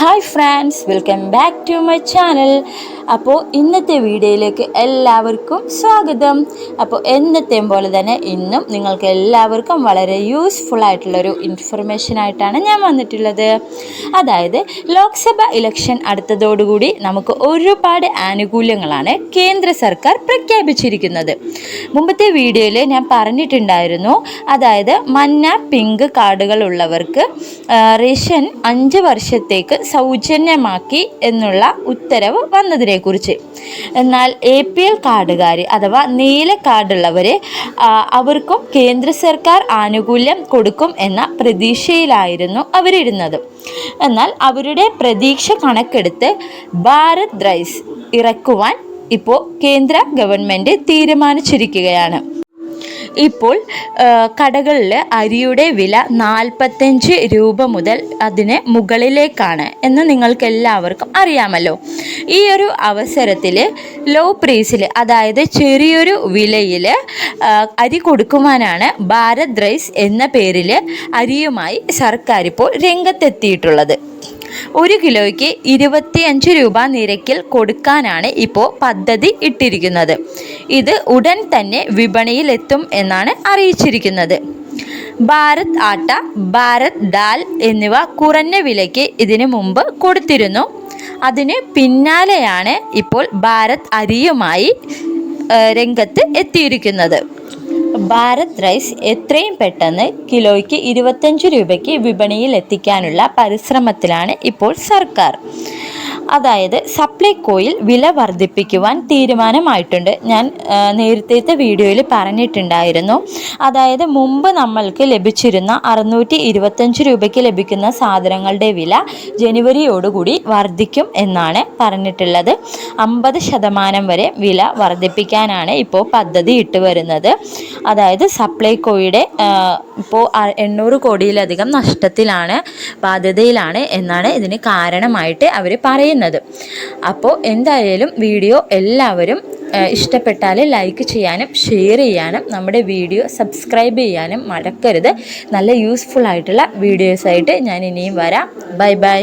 Hi friends welcome back to my channel. അപ്പോൾ ഇന്നത്തെ വീഡിയോയിലേക്ക് എല്ലാവർക്കും സ്വാഗതം. അപ്പോൾ എന്നത്തെയും പോലെ തന്നെ ഇന്നും നിങ്ങൾക്ക് എല്ലാവർക്കും വളരെ യൂസ്ഫുൾ ആയിട്ടുള്ളൊരു ഇൻഫർമേഷൻ ആയിട്ടാണ് ഞാൻ വന്നിട്ടുള്ളത്. അതായത് ലോക്സഭ ഇലക്ഷൻ അടുത്തതോടുകൂടി നമുക്ക് ഒരുപാട് ആനുകൂല്യങ്ങളാണ് കേന്ദ്ര സർക്കാർ പ്രഖ്യാപിച്ചിരിക്കുന്നത്. മുമ്പത്തെ വീഡിയോയിൽ ഞാൻ പറഞ്ഞിട്ടുണ്ടായിരുന്നു അതായത് മഞ്ഞ പിങ്ക് കാർഡുകൾ ഉള്ളവർക്ക് റേഷൻ അഞ്ച് വർഷത്തേക്ക് സൗജന്യമാക്കി എന്നുള്ള ഉത്തരവ് വന്നതിനെക്കുറിച്ച്. എന്നാൽ എ പി എൽ കാർഡുകാർ അഥവാ നീല കാർഡുള്ളവർ അവർക്കും കേന്ദ്ര സർക്കാർ ആനുകൂല്യം കൊടുക്കും എന്ന പ്രതീക്ഷയിലായിരുന്നു അവരിരുന്നത്. എന്നാൽ അവരുടെ പ്രതീക്ഷ കണക്കെടുത്ത് ഭാരത് റൈസ് ഇറക്കുവാൻ ഇപ്പോൾ കേന്ദ്ര ഗവൺമെന്റ് തീരുമാനിച്ചിരിക്കുകയാണ്. ഇപ്പോൾ കടകളിൽ അരിയുടെ വില നാൽപ്പത്തഞ്ച് രൂപ മുതൽ അതിന് മുകളിലേക്കാണ് എന്ന് നിങ്ങൾക്ക് എല്ലാവർക്കും അറിയാമല്ലോ. ഈ ഒരു അവസരത്തിൽ ലോ പ്രൈസിൽ അതായത് ചെറിയൊരു വിലയിൽ അരി കൊടുക്കുവാനാണ് ഭാരത് റൈസ് എന്ന പേരിൽ അരിയുമായി സർക്കാർ ഇപ്പോൾ രംഗത്തെത്തിയിട്ടുള്ളത്. ഒരു കിലോയ്ക്ക് ഇരുപത്തിയഞ്ച് രൂപ നിരക്കിൽ കൊടുക്കാനാണ് ഇപ്പോൾ പദ്ധതി ഇട്ടിരിക്കുന്നത്. ഇത് ഉടൻ തന്നെ വിപണിയിലെത്തും എന്നാണ് അറിയിച്ചിരിക്കുന്നത്. ഭാരത് ആട്ട ഭാരത് ദാൽ എന്നിവ കുറഞ്ഞ വിലയ്ക്ക് ഇതിനു മുമ്പ് കൊടുത്തിരുന്നു. അതിന് പിന്നാലെയാണ് ഇപ്പോൾ ഭാരത് അരിയുമായി രംഗത്ത് എത്തിയിരിക്കുന്നത്. ഭാരത് റൈസ് എത്രയും പെട്ടെന്ന് കിലോയ്ക്ക് ഇരുപത്തഞ്ച് രൂപയ്ക്ക് വിപണിയിൽ എത്തിക്കാനുള്ള പരിശ്രമത്തിലാണ് ഇപ്പോൾ സർക്കാർ. അതായത് സപ്ലൈകോയിൽ വില വർദ്ധിപ്പിക്കുവാൻ തീരുമാനമായിട്ടുണ്ട്. ഞാൻ നേരത്തെ വീഡിയോയിൽ പറഞ്ഞിട്ടുണ്ടായിരുന്നു. അതായത് മുമ്പ് നമ്മൾക്ക് ലഭിച്ചിരുന്ന അറുന്നൂറ്റി ഇരുപത്തഞ്ച് രൂപയ്ക്ക് ലഭിക്കുന്ന സാധനങ്ങളുടെ വില ജനുവരിയോടുകൂടി വർദ്ധിക്കും എന്നാണ് പറഞ്ഞിട്ടുള്ളത്. അമ്പത് ശതമാനം വരെ വില വർദ്ധിപ്പിക്കാനാണ് ഇപ്പോൾ പദ്ധതി ഇട്ട് വരുന്നത്. അതായത് സപ്ലൈകോയുടെ ഇപ്പോൾ എണ്ണൂറ് കോടിയിലധികം നഷ്ടത്തിലാണ് ബാധ്യതയിലാണ് എന്നാണ് ഇതിന് കാരണമായിട്ട് അവർ പറയുന്നത്. അപ്പോൾ എന്തായാലും വീഡിയോ എല്ലാവരും ഇഷ്ടപ്പെട്ടാൽ ലൈക്ക് ചെയ്യാനും ഷെയർ ചെയ്യാനും നമ്മുടെ വീഡിയോ സബ്സ്ക്രൈബ് ചെയ്യാനും മറക്കരുത്. നല്ല യൂസ്ഫുൾ ആയിട്ടുള്ള വീഡിയോസായിട്ട് ഞാൻ ഇനിയും വരാം. Bye bye